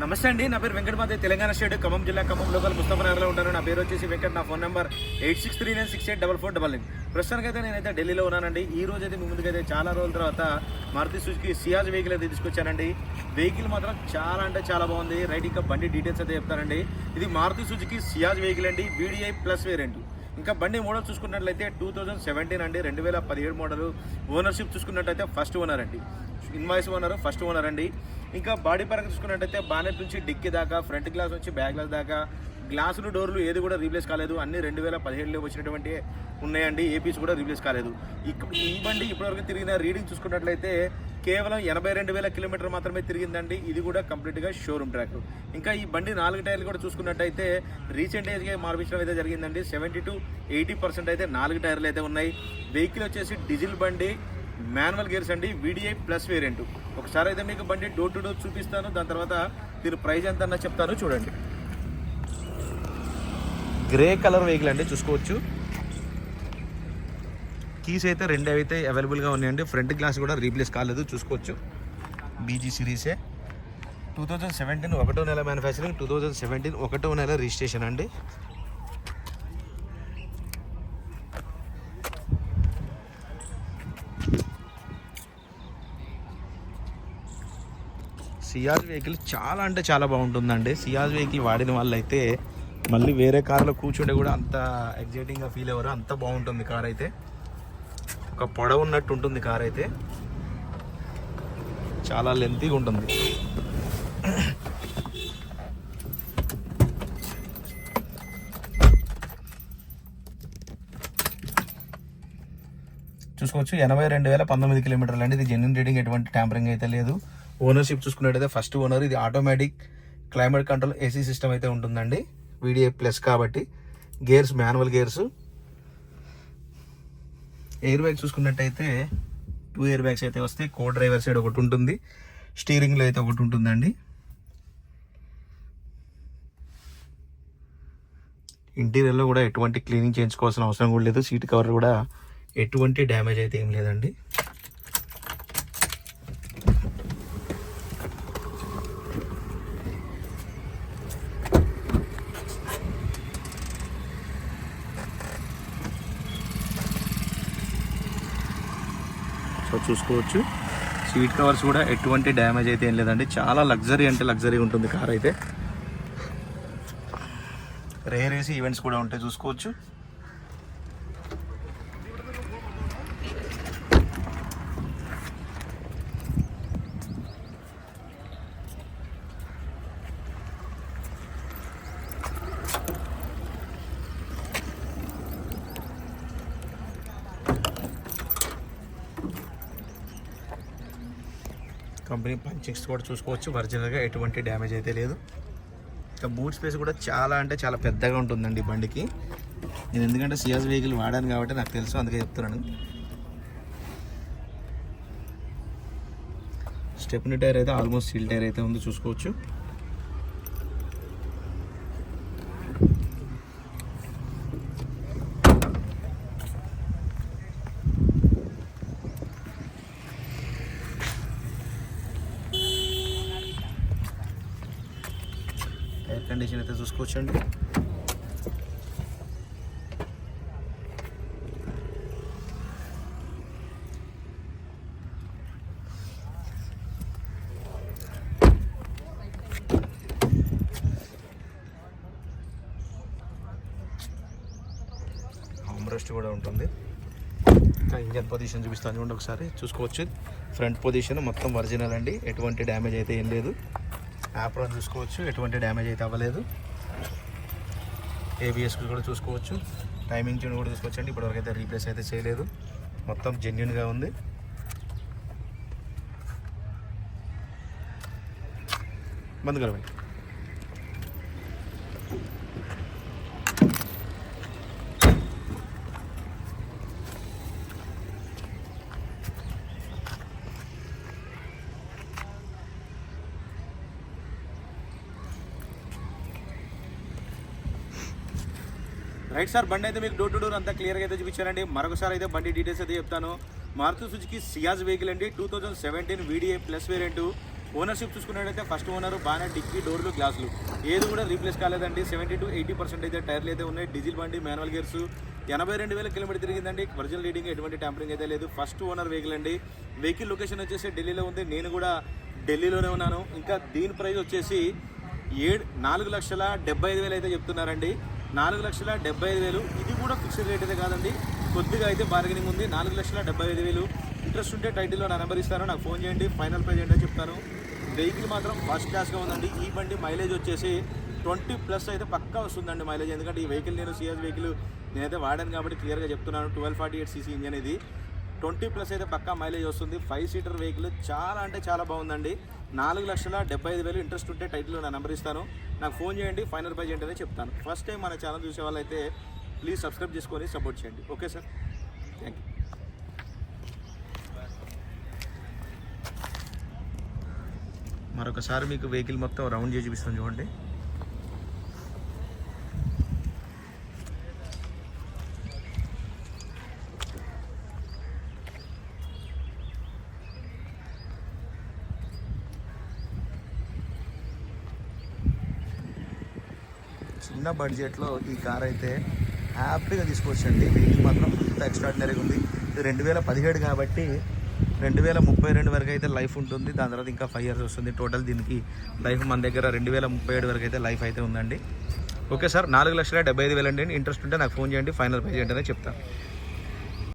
నమస్తే అండి నా పేరు వెంకటమాదే తెలంగాణ స్టేట్ ఖమ్మం జిల్లా ఖమ్మం లోకల్ ముస్తఫనగర్లో ఉంటాను. నా పేరు వచ్చేసి వెంకట్ నా phone number eight six three nine six eight double four double nine. ప్రస్తుతానికి అయితే నేనైతే ఢిల్లీలో ఉన్నానండి. ఈ రోజు అయితే మీ ముందుకైతే చాలా రోజుల తర్వాత మారుతి సుజుకి సియాజ్ వెహికల్ అయితే తీసుకొచ్చానండి. వెహికల్ మాత్రం చాలా అంటే చాలా బాగుంది. రైట్ ఇంకా బండి డీటెయిల్స్ అయితే చెప్తానండి. ఇది మారుతి సుజుకి సియాజ్ వెహికల్ అండి బీడీఐ ప్లస్ వేరియంట్. ఇంకా బండి మోడల్ చూసుకున్నట్లయితే టూ థౌజండ్ సెవెంటీన్ అండి. రెండు వేల పదిహేడు మోడల్. ఓనర్షిప్ చూసుకున్నట్టయితే ఫస్ట్ ఓనర్ అండి. ఇన్వాయిస్ ఓనర్ ఫస్ట్ ఓనర్ అండి. ఇంకా బాడీ పరంగా చూసుకున్నట్టయితే బానెట్ నుంచి డిక్కీ దాకా ఫ్రంట్ గ్లాస్ నుంచి బ్యాక్ గ్లాస్ దాకా గ్లాసులు డోర్లు ఏది కూడా రీప్లేస్ కాలేదు. అన్ని రెండు వేల పదిహేడులో వచ్చినటువంటి ఉన్నాయండి. ఏపీస్ కూడా రీప్లేస్ కాలేదు. ఇక ఈ బండి ఇప్పటివరకు తిరిగిన రీడింగ్ చూసుకున్నట్లయితే కేవలం ఎనభై రెండు వేల కిలోమీటర్ మాత్రమే తిరిగిందండి. ఇది కూడా కంప్లీట్గా షోరూమ్ ట్రాక్. ఇంకా ఈ బండి నాలుగు టైర్లు కూడా చూసుకున్నట్టయితే రీసెంట్ ఏజ్గా మార్పించడం అయితే జరిగిందండి. సెవెంటీ టు ఎయిటీ పర్సెంట్ అయితే నాలుగు టైర్లు అయితే ఉన్నాయి. వెహికల్ వచ్చేసి డీజిల్ బండి మాన్యువల్ గేర్స్ అండి. VDI plus variant. ఒకసారి అయితే మీకు బండి డోర్ టు డోర్ చూపిస్తాను. దాని తర్వాత దీని ప్రైజ్ ఎంత అన్న చెప్తాను. చూడండి. గ్రే కలర్ వెహికల్ అండి చూసుకోవచ్చు. కీస్ అయితే రెండు అయితే అవైలబుల్గా ఉన్నాయండి. ఫ్రంట్ గ్లాస్ కూడా రీప్లేస్ కాలేదు చూసుకోవచ్చు. బీజీ సిరీసే టూ థౌజండ్ సెవెంటీన్ ఒకటో నెల మ్యానుఫ్యాక్చరింగ్ టూ థౌజండ్ సెవెంటీన్ ఒకటో నెల రిజిస్ట్రేషన్ అండి. సియాజ్ వెహికల్ చాలా అంటే చాలా బాగుంటుందండి. సియాజ్ వెహికల్ వాడిన వాళ్ళైతే మళ్ళీ వేరే కార్లో కూర్చుంటే కూడా అంత ఎగ్జైటింగ్గా ఫీల్ అవ్వరు. అంత బాగుంటుంది కార్ అయితే. ఒక పొడవు ఉన్నట్టు ఉంటుంది కార్ అయితే. చాలా లెంతీగా ఉంటుంది. చూసుకోవచ్చు ఎనభై రెండు వేల పంతొమ్మిది కిలోమీటర్లు అండి. ఇది జెన్యున్ రీడింగ్ ఎటువంటి ట్యాంపరింగ్ అయితే లేదు. ఓనర్షిప్ చూసుకున్నట్టయితే ఫస్ట్ ఓనర్ ఇది automatic climate control AC system అయితే ఉంటుందండి. వీడియో ప్లస్ కాబట్టి gears manual gears air bag చూసుకున్నట్టయితే టూ ఎయిర్ బ్యాగ్స్ అయితే వస్తాయి కో డ్రైవర్ సైడ్ ఒకటి ఉంటుంది స్టీరింగ్లో అయితే ఒకటి ఉంటుందండి. ఇంటీరియర్లో కూడా ఎటువంటి క్లీనింగ్ చేయించుకోవాల్సిన అవసరం కూడా లేదు సీట్ కవర్ కూడా ఎటువంటి డ్యామేజ్ అయితే ఏం లేదండి. సో చూసుకోవచ్చు. సీట్ కవర్స్ కూడా ఎటువంటి డ్యామేజ్ అయితే ఏం లేదండి. చాలా లగ్జరీ అంటే లగ్జరీ ఉంటుంది కార్ అయితే. రేర్ ఏసీ ఈవెంట్స్ కూడా ఉంటాయి చూసుకోవచ్చు. కంపెనీ పంచింగ్స్ కూడా చూసుకోవచ్చు. ఒరిజినల్గా ఎటువంటి డ్యామేజ్ అయితే లేదు. ఇంకా బూట్ స్పేస్ కూడా చాలా అంటే చాలా పెద్దగా ఉంటుందండి ఈ బండికి. నేను ఎందుకంటే సిఎస్ వెహికల్ వాడాను కాబట్టి నాకు తెలుసు అందుకే చెప్తున్నాను. స్టెప్ని టైర్ అయితే ఆల్మోస్ట్ సీల్ టైర్ అయితే ఉంది చూసుకోవచ్చు. ఎయిర్ కండిషన్ అయితే చూసుకోవచ్చండి. రెస్ట్ కూడా ఉంటుంది. ఇంకా ఇంజన్ పొజిషన్ చూపిస్తాను చూడండి ఒకసారి. చూసుకోవచ్చు. ఫ్రంట్ పొజిషన్ మొత్తం ఒరిజినల్ అండి. ఎటువంటి డ్యామేజ్ అయితే ఏం లేదు. యాప్రాన్ చూసుకోవచ్చు ఎటువంటి డ్యామేజ్ అయితే అవ్వలేదు. ఏబిఎస్ కూడా చూసుకోవచ్చు. టైమింగ్ ట్యూన్ కూడా చూసుకోవచ్చండి ఇప్పటివరకు అయితే రీప్లేస్ అయితే చేయలేదు. మొత్తం జెన్యున్గా ఉంది. బంద్ కలవండి. రైట్ సార్ బండి అయితే మీకు డోర్ టు డోర్ అంతా క్లియర్గా అయితే చూపించానండి మరొకసారి అయితే బండి డీటెయిల్స్ అయితే చెప్తాను. మారుతి సుజుకి సియాజ్ వెహికల్ అండి. Two thousand seventeen VDI plus variant ownership చూసుకున్నట్టయితే ఫస్ట్ ఓనర్ బాగానే డిక్కీ డోర్లు గ్లాసులు. ఏది కూడా రీప్లేస్ కాలేదండి. సెవెంటీ టు ఎయిటీ పర్సెంట్ అయితే టైర్లు అయితే ఉన్నాయి. డీజిల్ బండి మాన్యువల్ గేర్స్ ఎనభై రెండు వేల కిలోమీటర్ తిరిగిందండి. ఒరిజినల్ రీడింగ్ ఎటువంటి ట్యాంపరింగ్ అయితే లేదు. ఫస్ట్ ఓనర్ వెహికల్ అండి. వెహికల్ లొకేషన్ వచ్చేసి ఢిల్లీలో ఉంది. నేను కూడా ఢిల్లీలోనే ఉన్నాను. ఇంకా దీని ప్రైస్ వచ్చేసి ఏడు నాలుగు లక్షల డెబ్బై ఐదు వేలు అయితే చెప్తున్నారండి. నాలుగు లక్షల డెబ్బై ఐదు వేలు. ఇది కూడా ఫిక్స్డ్ రేట్ అయితే కాదండి. కొద్దిగా అయితే బార్గెనింగ్ ఉంది. నాలుగు లక్షల డెబ్బై ఐదు వేలు. ఇంట్రెస్ట్ ఉంటే టైటిల్లో నా నెంబర్ ఇస్తాను. నాకు ఫోన్ చేయండి. ఫైనల్ ప్రైజ్ ఏంటో చెప్తాను. వెహికల్ మాత్రం ఫస్ట్ క్లాస్గా ఉందండి. ఈ బండి మైలేజ్ వచ్చేసి ట్వంటీ ప్లస్ అయితే పక్కా వస్తుందండి మైలేజ్ ఎందుకంటే ఈ వెహికల్ నేను సిఎస్ వెహికల్ నేనైతే వాడాను కాబట్టి క్లియర్గా చెప్తున్నాను. Twelve forty eight CC engine ఇది. ట్వంటీ ప్లస్ అయితే పక్కా మైలేజ్ వస్తుంది. ఫైవ్ సీటర్ వెహికల్ చాలా అంటే చాలా బాగుందండి. నాలుగు లక్షల డెబ్బై ఐదు వేలు ఇంట్రెస్ట్ ఉంటే టైటిల్లో నా నెంబర్ ఇస్తాను. నాకు ఫోన్ చేయండి ఫైనల్ ప్రైజ్ ఏంటనే చెప్తాను. ఫస్ట్ టైం మన ఛానల్ చూసే వాళ్ళైతే ప్లీజ్ సబ్స్క్రైబ్ చేసుకొని సపోర్ట్ చేయండి. ఓకే సార్ థ్యాంక్ యూ మరొకసారి మీకు వెహికల్ మొత్తం రౌండ్ చేసి చూపిస్తాను చూడండి. చిన్న బడ్జెట్లో ఈ కార్ అయితే హ్యాపీగా తీసుకోవచ్చండి వెహికల్ మాత్రం అంత ఎక్స్ట్రాడినరీగా ఉంది. ఇది రెండు వేల పదిహేడు కాబట్టి రెండు వేల ముప్పై రెండు వరకు అయితే లైఫ్ ఉంటుంది. దాని తర్వాత ఇంకా ఫైవ్ ఇయర్స్ వస్తుంది. టోటల్ దీనికి లైఫ్ మన దగ్గర రెండు వేల ముప్పై ఏడు వరకు అయితే లైఫ్ అయితే ఉందండి. ఓకే సార్ నాలుగు లక్షల డెబ్బై ఐదు వేలండి. అండి ఇంట్రెస్ట్ ఉంటే నాకు ఫోన్ చేయండి. ఫైనల్ పే చేయండి చెప్తాను